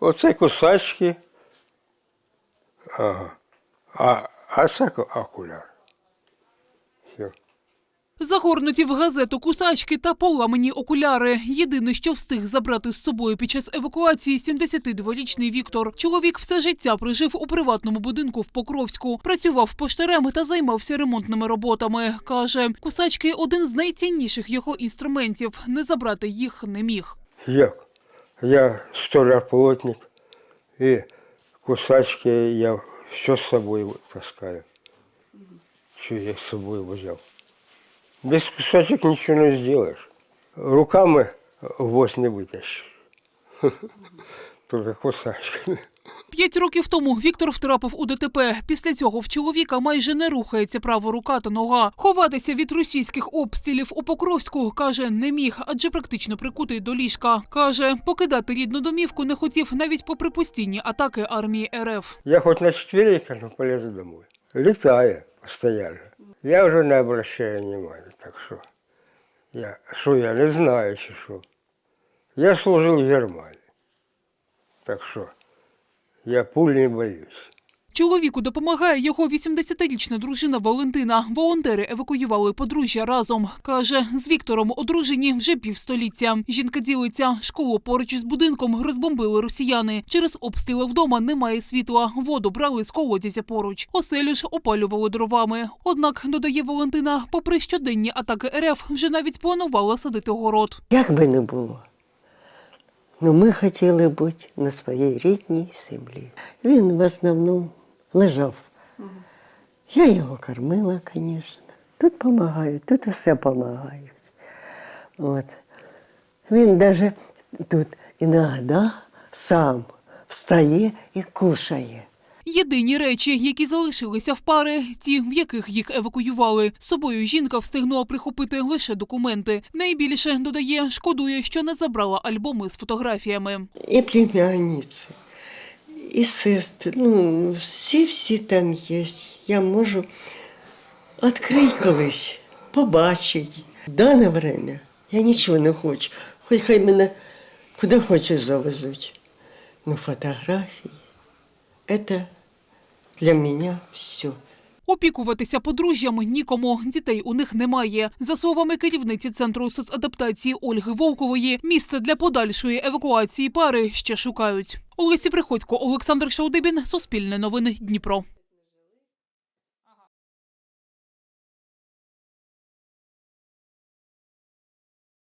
Оце кусачки. Ага. А, а це окуляр. Все. Загорнуті в газету кусачки та поламані окуляри. Єдине, що встиг забрати з собою під час евакуації 72-річний Віктор. Чоловік все життя прожив у приватному будинку в Покровську, працював поштарем та займався ремонтними роботами. Каже, кусачки один з найцінніших його інструментів. Не забрати їх не міг. Як? Я столяр-плотник, и кусачки я все с собой таскаю. Что я с собой взял? Без кусачек ничего не сделаешь. Руками вось не вытащишь. Только кусачками. П'ять років тому Віктор втрапив у ДТП. Після цього в чоловіка майже не рухається права рука та нога. Ховатися від російських обстрілів у Покровську каже не міг, адже практично прикутий до ліжка. каже, покидати рідну домівку не хотів навіть попри постійні атаки армії РФ. Я хоть на четвереньках, но полезу домой. Летаю постоянно. Я уже не обращаю внимания, так что я, что я не знаю, чи что. Я служил в Германии, так что я пуль не боюсь. Чоловіку допомагає його 80-річна дружина Валентина. Волонтери евакуювали подружжя разом. Каже, з Віктором одружені вже півстоліття. Жінка ділиться, школу поруч із будинком розбомбили росіяни. Через обстріли вдома немає світла. Воду брали з колодязя поруч. Оселю ж опалювали дровами. Однак, додає Валентина, попри щоденні атаки РФ, вже навіть планувала садити город. Як би не було. Ну, ми хотіли бути на своїй рідній землі. Він в основному лежав. Я його кормила, звісно. Тут допомагають, тут усе допомагають. От. Він навіть тут іноді сам встає і кушає. Єдині речі, які залишилися в пари, ті, в яких їх евакуювали. З собою жінка встигнула прихопити лише документи. Найбільше додає, шкодує, що не забрала альбоми з фотографіями. І племянниці, і сестри. Ну, всі-всі там є. Я можу відкрити колись, побачити. В дане время я нічого не хочу. Хоч хай мене куди хочеш завезуть. Ну, фотографії це для мене все. Опікуватися подружжям нікому. Дітей у них немає. За словами керівниці центру соцадаптації Ольги Вовкової, місце для подальшої евакуації пари ще шукають. Олесі Приходько, Олександр Шаудибін, Суспільне новини, Дніпро.